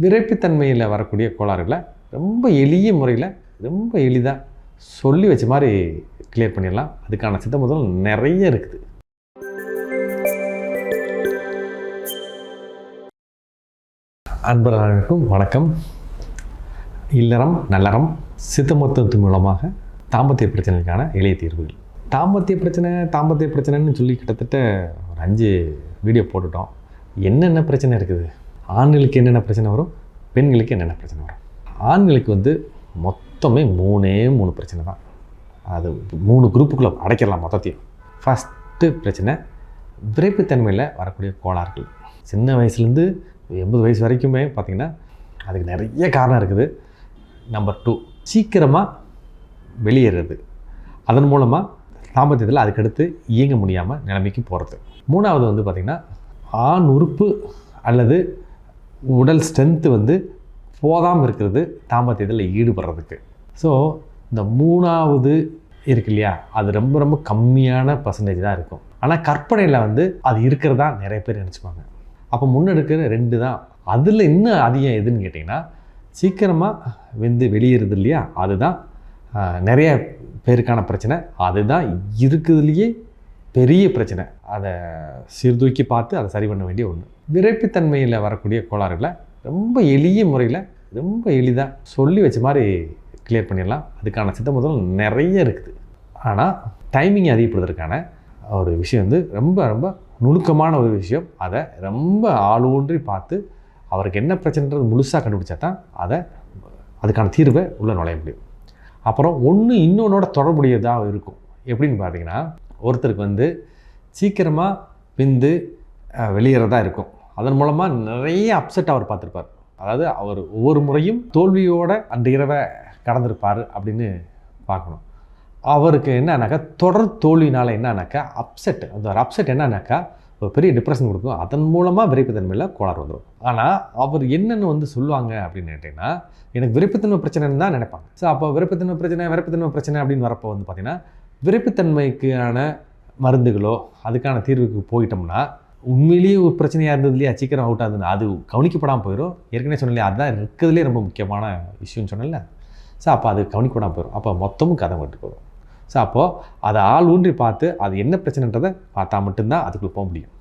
விரைப்புத்தன்மையில் வரக்கூடிய கோளாறுகளை ரொம்ப எளிய முறையில் ரொம்ப எளிதாக சொல்லி வச்ச மாதிரி கிளியர் பண்ணிடலாம். அதுக்கான சித்த முதல் நிறைய இருக்குது. அன்பர்களுக்கும் வணக்கம். இல்லறம் நல்லறம் சித்த மருத்துவத்தின் மூலமாக தாம்பத்திய பிரச்சனைக்கான எளிய தீர்வுகள். தாம்பத்திய பிரச்சனை தாம்பத்திய பிரச்சனைன்னு சொல்லி கிட்டத்தட்ட ஒரு அஞ்சு வீடியோ போட்டுட்டோம். என்னென்ன பிரச்சனை இருக்குது? ஆண்களுக்கு என்னென்ன பிரச்சனை வரும்? பெண்களுக்கு என்னென்ன பிரச்சனை வரும்? ஆண்களுக்கு வந்து மொத்தமே மூணே மூணு பிரச்சனை தான். அது மூணு குரூப்புக்குள்ளே அடைக்கிறலாம் மொத்தத்தையும். ஃபஸ்ட்டு பிரச்சனை விரைப்புத்தன்மையில் வரக்கூடிய கோளாறுகள். சின்ன வயசுலேருந்து எண்பது வயசு வரைக்குமே பார்த்திங்கன்னா அதுக்கு நிறைய காரணம் இருக்குது. நம்பர் டூ சீக்கிரமாக வெளியேறது. அதன் மூலமாக தாம்பத்தியத்தில் அதுக்கடுத்து இயங்க முடியாமல் நிலைமைக்கு போகிறது மூணாவது வந்து பார்த்திங்கன்னா ஆண் உறுப்பு அல்லது உடல் ஸ்ட்ரென்த்து வந்து போதாமல் இருக்கிறது தாம்பத்தியத்தில் ஈடுபடுறதுக்கு. ஸோ இந்த மூணாவது இருக்கு இல்லையா? அது ரொம்ப ரொம்ப கம்மியான பர்சன்டேஜ் தான் இருக்கும். ஆனால் கற்பனையில் வந்து அது இருக்கிறதா நிறைய பேர் நினச்சிப்பாங்க. அப்போ முன்னெடுக்கிற ரெண்டு தான். அதில் இன்னும் அதிகம் எதுன்னு கேட்டிங்கன்னா சீக்கிரமாக வந்து வெளியேறுது இல்லையா? அதுதான் நிறைய பேருக்கான பிரச்சனை. அதுதான் இருக்குதுலேயே பெரிய பிரச்சனை. அதை சீர்தூக்கி பார்த்து அதை சரி பண்ண வேண்டிய ஒன்று விரைப்புத்தன்மையில் வரக்கூடிய கோளாறுகளை ரொம்ப எளிய முறையில் ரொம்ப எளிதாக சொல்லி வச்ச மாதிரி கிளியர் பண்ணிடலாம். அதுக்கான சித்த முதல் நிறைய இருக்குது. ஆனால் டைமிங் அதிகப்படுத்துறதுக்கான ஒரு விஷயம் வந்து ரொம்ப ரொம்ப நுணுக்கமான ஒரு விஷயம். அதை ரொம்ப ஆளூன்றி பார்த்து அவருக்கு என்ன பிரச்சனைன்றது முழுசாக கண்டுபிடிச்சா தான் அதை அதுக்கான தீர்வை உள்ளே நுழைய முடியும். அப்புறம் ஒன்று இன்னொன்னோட தொடர்புடையதாக இருக்கும். எப்படின்னு பார்த்தீங்கன்னா ஒருத்தருக்கு வந்து சீக்கிரமாக விந்து அஹ், வெளியேறதா இருக்கும். அதன் மூலமாக நிறைய அப்செட் அவர் பார்த்துருப்பார். அதாவது அவர் ஒவ்வொரு முறையும் தோல்வியோட அந்த இரவை கடந்திருப்பார் அப்படின்னு பார்க்கணும். அவருக்கு என்னன்னாக்கா தொடர் தோல்வினால் என்னன்னாக்கா அப்செட் அந்த ஒரு அப்செட் என்னன்னாக்கா ஒரு பெரிய டிப்ரெஷன் கொடுக்கும். அதன் மூலமாக விரைப்புத்தன்மையில் கோளாறு வந்துடும் ஆனால் அவர் என்னென்னு வந்து சொல்லுவாங்க அப்படின்னு கேட்டிங்கன்னா எனக்கு விரைப்புத்தன்மை பிரச்சனைன்னு தான் நினைப்பாங்க. ஸோ அப்போ விரைப்புத்தன்மை பிரச்சனை விரைப்புத்தன்மை பிரச்சனை அப்படின்னு வரப்போ வந்து பார்த்திங்கன்னா விரைப்புத்தன்மைக்கான மருந்துகளோ அதுக்கான தீர்வுக்கு போயிட்டோம்னா உண்மையிலேயே ஒரு பிரச்சனையாக இருந்தது இல்லையா சீக்கிரம் அவுட் ஆகுதுன்னு அது கவனிக்கப்படாமல் போயிடும் ஏற்கனவே சொன்னல அதுதான் இருக்கிறதுலே ரொம்ப முக்கியமான இஷ்யூன்னு சொன்னேன்ல. ஸோ அப்போ அது கவனிக்கப்படாமல் போயிடும் அப்போ மொத்தமும் கதை விட்டு போயிடும் ஸோ அப்போது அதை ஆள் ஊன்றி பார்த்து அது என்ன பிரச்சனைன்றதை பார்த்தா மட்டும்தான் அதுக்குள்ளே போக முடியும்.